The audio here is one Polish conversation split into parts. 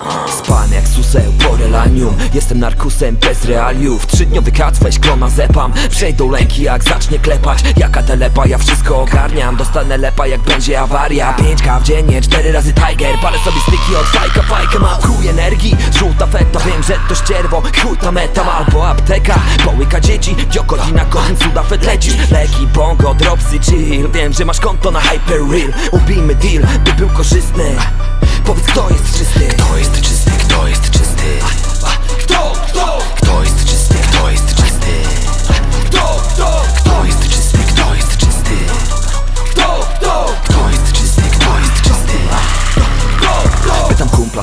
야. Jak suseł po relanium Jestem narkusem bez realiów. Trzydniowy kat, weź klona zepam. Przejdą lęki jak zacznie klepać. Jaka telepa, ja wszystko ogarniam. Dostanę lepa jak będzie awaria. 5K w dziennie, cztery razy Tiger. Palę sobie styki od fajka, fajkę Mam. Chuj energii, żółta feta. Wiem, że to ścierwo, chuj ta metam Albo apteka, połyka dzieci Dziokodina, kocham, cuda fet Leki, bongo, dropsy, chill. Wiem, że masz konto na hyper real. Ubijmy deal, by był korzystny. Powiedz kto jest czysty? Kto jest czysty,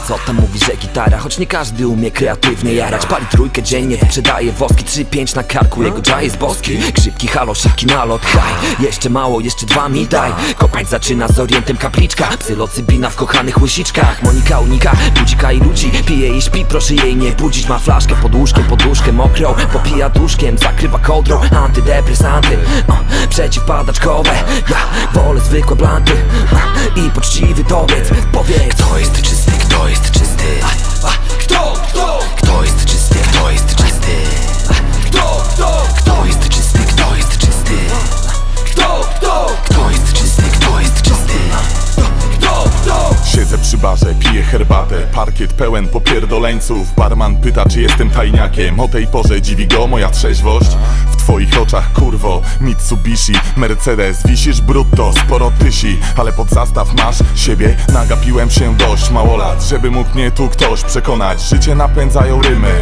co tam mówi, że gitara? Choć nie każdy umie kreatywnie jarać. Pali trójkę dziennie, wyprzedaje woski. 3-5 na karku, jego dżaj jest boski. Grzybki halo, szybki nalot, haj. Jeszcze mało, jeszcze dwa mi daj. Kopać zaczyna z orientem kapliczka. Psylocybina w kochanych łysiczkach. Monika unika, budzika i ludzi. Pije i śpi, proszę jej nie budzić. Ma flaszkę pod łóżkiem, poduszkę mokrą. Popija duszkiem, zakrywa kołdrą. Antydepresanty, o, przeciwpadaczkowe. Ja wolę zwykłe blanty. A, I poczciwy dobiec, herbatę Parkiet pełen popierdoleńców. Barman pyta, czy jestem tajniakiem. O tej porze dziwi go moja trzeźwość twoich oczach, kurwo. Mitsubishi, Mercedes Wisisz brutto, sporo tysi. Ale pod zastaw masz siebie Nagapiłem się dość. Mało lat Żeby mógł mnie tu ktoś przekonać. Życie napędzają rymy.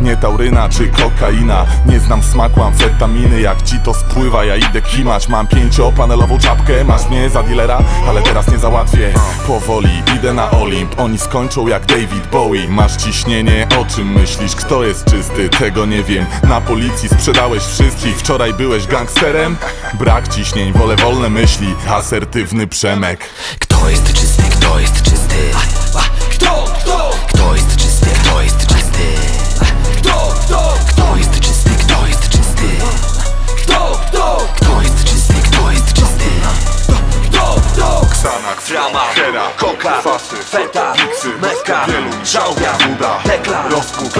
Nie tauryna czy kokaina. Nie znam smaku amfetaminy. Jak ci to spływa, ja idę kimać. Mam pięciopanelową czapkę Masz mnie za dealera, ale teraz nie załatwię. Powoli idę na Olimp. Oni skończą jak David Bowie. Masz ciśnienie, o czym myślisz? Kto jest czysty? Tego nie wiem. Na policji sprzedałeś wszystkich Wczoraj byłeś gangsterem? Brak ciśnień, wolę wolne myśli Asertywny Przemek. Kto jest czysty, kto jest czysty? Kto, kto, Kto jest czysty, kto jest czysty? kto, kto, Kto jest czysty, kto jest czysty? kto, kto, Kto jest czysty, kto jest czysty? kto, kto? Xanax, Drama, Hera, koka, Fasy, feta, Miksy, meska, Wieluń, żałwia, Woda, tekla, Rozpód,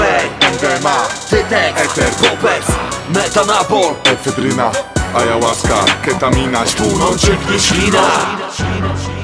MDMA, tytek, Eter. popec, metanabol, efedryna, ayahuasca, ketamina, śpółnoc, ślina